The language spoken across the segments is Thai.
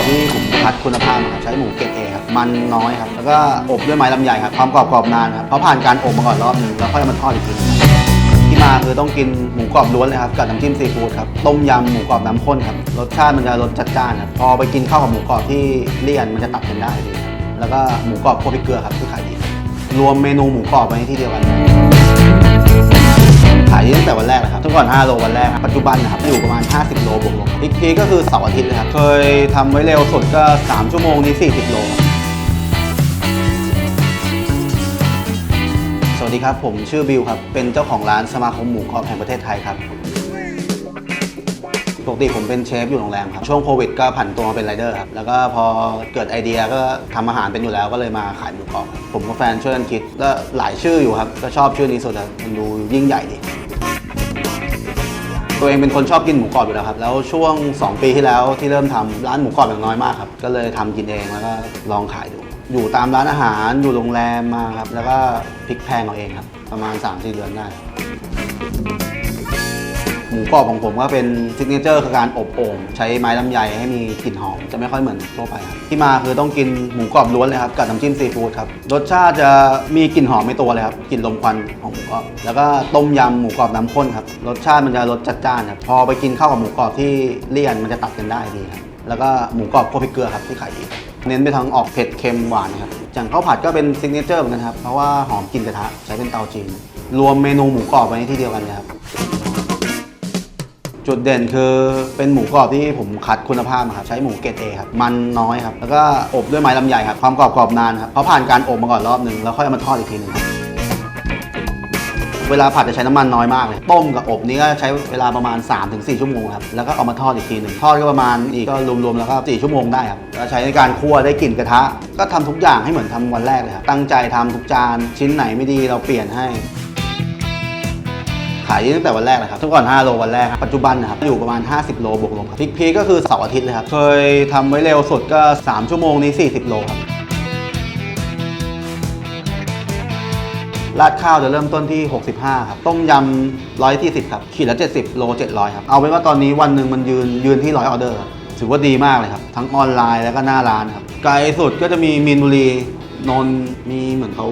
อบที่ผมคัดคุณภาพครับใช้หมูเกรดเอครับมันน้อยครับ แล้วก็อบด้วยไม้ลำไยครับความกรอบกรอบนานครับเพราะผ่านการอบมาก่อนรอบหนึ่งแล้วค่อยเอามาทอดอีกทีหนึงที่มาคือต้องกินหมูกรอบล้วนเลยครับกับน้ำจิ้มซีฟู้ดครับต้มยำหมูกรอบน้ำข้นครับรสชาติมันจะรสจัดจ้านครับพอไปกินข้าวกับหมูกรอบที่เลี่ยนมันจะตัดกันได้ดีแล้วก็หมูกรอบคั่วพริกเกลือครับที่ขายดีรวมเมนูหมูกรอบไว้ที่เดียวกัน วันแรกเลยครับทุกก่อน 5 โลวันแรก ปัจจุบันนะครับอยู่ประมาณ 50 โลบวกลบอีกทีก็คือเสาร์อาทิตย์เลยครับ เคยทำไว้เร็วสุดก็ 3 ชั่วโมงนี้ 40 โล สวัสดีครับ ผมชื่อบิวครับ เป็นเจ้าของร้านสมาคมหมูกรอบแห่งประเทศไทยครับปกติผมเป็นเชฟอยู่โรงแรมครับ ช่วงโควิดก็ผันตัวมาเป็นไรเดอร์ครับ แล้วก็พอเกิดไอเดียก็ทำอาหารเป็นอยู่แล้วก็เลยมาขายหมูกรอบครับผมกับแฟนช่วยกันคิดก็หลายชื่ออยู่ครับ ก็ชอบชื่อนี้สุดมันดูยิ่งใหญ่ดี ตัวเองเป็นคนชอบกินหมูกรอบอยู่แล้วครับ แล้วช่วง 2 ปีที่แล้วที่เริ่มทำร้านหมูกรอบอย่างน้อยมากครับ ก็เลยทำกินเองแล้วก็ลองขายดู อยู่ตามร้านอาหารอยู่โรงแรมมาครับ แล้วก็พลิกแพงเอาเองครับ ประมาณ 3-4 เดือนได้ มูกรอบของผมก็เป็นซิกเนเจอร์คือการอบโอ่งใช้ไม้ลำไยให้มีกลิ่นหอมจะไม่ค่อยเหมือนทั่วไปครับที่มาคือต้องกินหมูกรอบล้วนเลยครับกับน้ำจิ้มซีฟู้ดครับรสชาติจะมีกลิ่นหอมในตัวเลยครับกลิ่นลมควันของหมูกรอบแล้วก็ต้มยำหมูกรอบน้ำข้นครับรสชาติมันจะรสจัดจ้านครับพอไปกินข้าวกับหมูกรอบที่เลี่ยนมันจะตัดกันได้ดีครับแล้วก็หมูกรอบคั่วพริกเกลือครับที่ขายดีเน้นไปทางออกเผ็ดเค็มหวานครับอย่างข้าวผัดก็เป็นซิกเนเจอร์เหมือนกันครับเพราะว่าหอมกลิ่นกระทะใช้เป็นเตาจีนรวมเมนูหมูกรอบไว้ในที่เดียวกันครับ จุดเด่นคือเป็นหมูกรอบที่ผมคัดคุณภาพมาครับใช้หมูเกรดเอครับมันน้อยครับแล้วก็อบด้วยไม้ลำไยครับความกรอบกรอบนานครับเพราะผ่านการอบมาก่อนรอบหนึ่งแล้วค่อยเอามาทอดอีกทีหนึงครับเวลาผัดจะใช้น้ำมันน้อยมากเลย ต้มกับอบนี่ก็ใช้เวลาประมาณ 3-4 ชั่วโมงครับ แล้วก็เอามาทอดอีกทีหนึ่งทอดก็ประมาณอีกก็รวมๆแล้วก็4ชั่วโมงได้ครับแล้วใช้ในการคั่วได้กลิ่นกระทะ ก็ทำทุกอย่างให้เหมือนทำวันแรกเลยครับ ตั้งใจทำทุกจานชิ้นไหนไม่ดีเราเปลี่ยนให้ ขายตั้งแต่วันแรกเลยครับทุกก่อน 5 โลวันแรกครับปัจจุบันนะครับอยู่ประมาณ 50 โลบวกลบครับพลิกพีคก็คือเสาร์อาทิตย์เลยครับเคยทำไว้เร็วสุดก็ 3 ชั่วโมงนี้ 40 โลครับราดข้าวจะเริ่มต้นที่ 65 ครับ ต้มยำ140ครับ ขีดละ 70 โล 700 ครับ เอาเป็นว่าตอนนี้วันหนึ่งมันยืนยืนที่100ออเดอร์ครับถือว่าดีมากเลยครับ ทั้งออนไลน์แล้วก็หน้าร้านครับ ไกลสุดก็จะมีมีนบุรี นนท์มีเหมือนเขา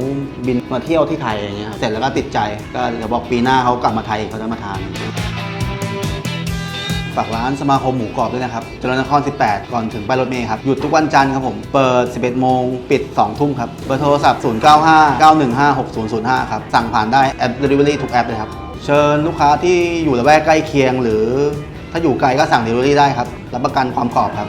บินมาเที่ยวที่ไทยอย่างเงี้ยครับเสร็จแล้วก็ติดใจก็เดี๋ยวบอกปีหน้าเขากลับมาไทยเขาจะมาทานฝากร้านสมาคมหมูกรอบด้วยนะครับจรนคร 18 ก่อนถึงป้ายรถเมล์ครับ หยุดทุกวันจันทร์ครับผม เปิด 11 โมง ปิด 2 ทุ่มครับ เบอร์โทรศัพท์ 095 915 6005 ครับ สั่งผ่านได้แอป Delivery ทุกแอปเลยครับ เชิญลูกค้าที่อยู่ละแวกใกล้เคียง หรือถ้าอยู่ไกลก็สั่ง Delivery ได้ครับ รับประกันความกรอบครับ